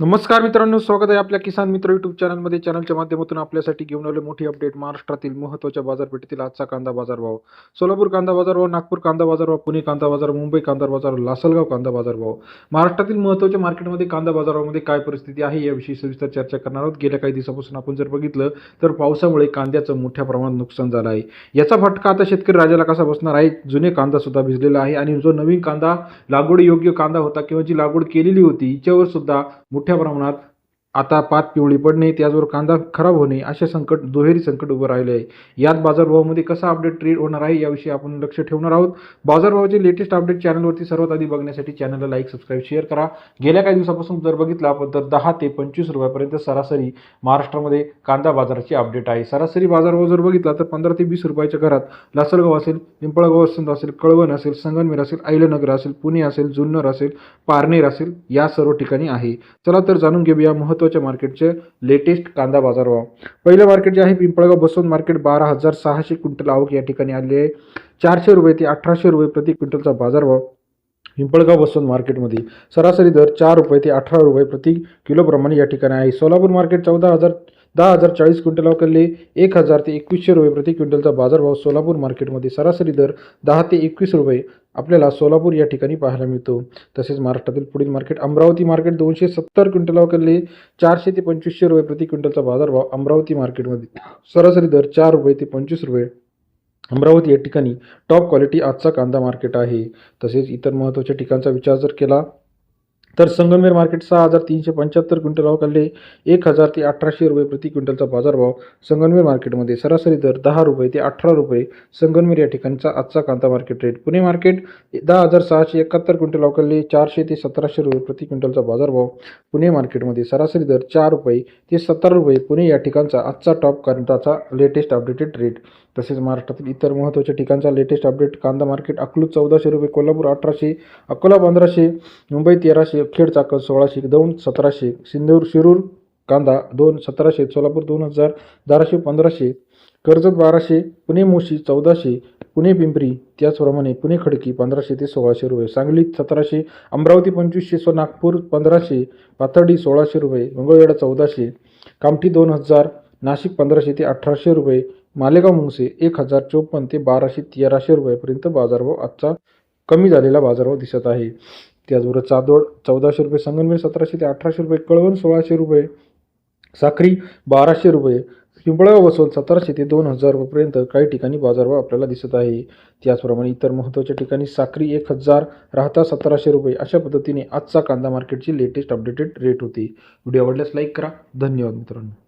नमस्कार मित्रांनो स्वागत आहे आपल्या किसान मित्र युट्यूब चॅनलमध्ये चॅनलच्या माध्यमातून आपल्यासाठी घेऊन आले मोठी अपडेट महाराष्ट्रातील महत्त्वाच्या बाजारपेठेतील आजचा कांदा बाजारभाव. सोलापूर कांदा बाजारभाव नागपूर कांदा बाजारभाव पुणे कांदा बाजार मुंबई कांदा बाजार लासलगाव कांदा बाजारभाव. महाराष्ट्रातील महत्त्वाच्या मार्केटमध्ये कांदा बाजारामध्ये काय परिस्थिती आहे याविषयी सविस्तर चर्चा करणार आहोत. गेल्या काही दिवसापासून आपण जर बघितलं तर पावसामुळे कांद्याचं मोठ्या प्रमाणात नुकसान झालं आहे. याचा फटका आता शेतकरी राजाला कसा बसणार आहे? जुने कांदासुद्धा भिजलेला आहे आणि जो नवीन कांदा लागवड योग्य कांदा होता किंवा जी लागवड केलेली होती हिच्यावर सुद्धा मोठ्या प्रमाणात आता पात पिवळी पडणे त्याचबरोबर कांदा खराब होणे असे संकट दुहेरी संकट उभं राहिले आहे यात बाजारभावामध्ये कसा अपडेट ट्रेड होणार आहे याविषयी आपण लक्ष ठेवणार आहोत. बाजारभावाचे लेटेस्ट अपडेट चॅनलवरती सर्वात आधी बघण्यासाठी चॅनलला लाईक सबस्क्राईब शेअर करा. गेल्या काही दिवसापासून जर बघितलं आपण तर दहा ते पंचवीस रुपयापर्यंत सरासरी महाराष्ट्रामध्ये कांदा बाजाराची अपडेट आहे. सरासरी बाजारभाव जर बघितला तर पंधरा ते वीस रुपयाच्या घरात लासलगाव असेल पिंपळगाव असेल असेल कळवण असेल संगनमेर असेल ऐलनगर असेल पुणे असेल जुन्नर असेल पारनेर असेल या सर्व ठिकाणी आहे. चला तर जाणून घेऊया महत्त्वाच्या मार्केटचे लेटेस्ट कांदा बाजारभाव. पहिलं मार्केट जे आहे पिंपळगाव बसवून मार्केट बारा हजार सहाशे क्विंटल आवक या ठिकाणी आले चारशे रुपये ते अठराशे रुपये प्रति क्विंटलचा बाजारभाव. पिंपळगाव बसून मार्केटमध्ये सरासरी दर चार रुपये ते अठरा रुपये प्रति किलोप्रमाणे या ठिकाणी आहे. सोलापूर मार्केट चौदा हजार दहा हजार चाळीस क्विंटल अवकरले एक हजार ते एकवीसशे रुपये प्रति क्विंटलचा बाजारभाव सोलापूर मार्केटमध्ये सरासरी दर दहा ते एकवीस रुपये आपल्याला सोलापूर या ठिकाणी पाहायला मिळतो. तसेच महाराष्ट्रातील पुढील मार्केट अमरावती मार्केट दोनशे सत्तर क्विंटल अवकरले चारशे ते पंचवीसशे रुपये प्रति क्विंटलचा बाजारभाव अमरावती मार्केटमध्ये सरासरी दर चार रुपये ते पंचवीस रुपये अमरावती या ठिकाणी टॉप क्वालिटी आजचा कांदा मार्केट आहे. तसेच इतर महत्त्वाच्या ठिकाणचा विचार जर केला तर संगमेर मार्केट सहा हजार तीनशे पंच्याहत्तर क्विंटल अवकालले एक हजार ते अठराशे रुपये प्रति क्विंटलचा बाजारभाव संगमेर मार्केटमध्ये सरासरी दर दहा रुपये ते अठरा रुपये संगमेर या ठिकाणचा आजचा कांदा मार्केट रेट पुणे मार्केट दहा हजार सहाशे एकाहत्तर क्विंटल अवकालले चारशे ते सतराशे रुपये प्रति क्विंटलचा बाजारभाव पुणे मार्केटमध्ये सरासरी दर चार रुपये ते सत्तर रुपये पुणे या ठिकाणचा आजचा टॉप कांदाचा लेटेस्ट अपडेटेड रेट तसेच महाराष्ट्रातील इतर महत्त्वाच्या ठिकाणचा लेटेस्ट अपडेट कांदा मार्केट अकलूज चौदाशे रुपये कोल्हापूर अठराशे अकोला पंधराशे मुंबई तेराशे खेड चाकण सोळाशे दौंड सतराशे सिंधूर शिरूर कांदा दोन सतराशे सोलापूर दोन हजार धाराशे पंधराशे कर्जत बाराशे पुणे मोशी चौदाशे पुणे पिंपरी त्याचप्रमाणे पुणे खडकी पंधराशे ते सोळाशे रुपये सांगली सतराशे अमरावती पंचवीसशे सो नागपूर पंधराशे पाथर्डी सोळाशे रुपये मंगळवेढा चौदाशे कामठी दोन हजार नाशिक पंधराशे ते अठराशे रुपये मालेगाव मुंगसे एक हजार चोपन्न ते बाराशे तेराशे रुपयापर्यंत बाजारभाव आजचा कमी झालेला बाजारभाव दिसत आहे. त्याचबरोबर चादोड चौदाशे रुपये संगमनेर सतराशे ते अठराशे रुपये कळवण सोळाशे रुपये साखरी बाराशे रुपये पिंपळा बसवून सतराशे ते दोन हजार रुपयेपर्यंत काही ठिकाणी बाजारभाव आपल्याला दिसत आहे. त्याचप्रमाणे इतर महत्त्वाच्या ठिकाणी साखरी एक हजार राहता सतराशे रुपये अशा पद्धतीने आजचा कांदा मार्केटची लेटेस्ट अपडेटेड रेट होती. व्हिडिओ आवडल्यास लाईक करा. धन्यवाद मित्रांनो.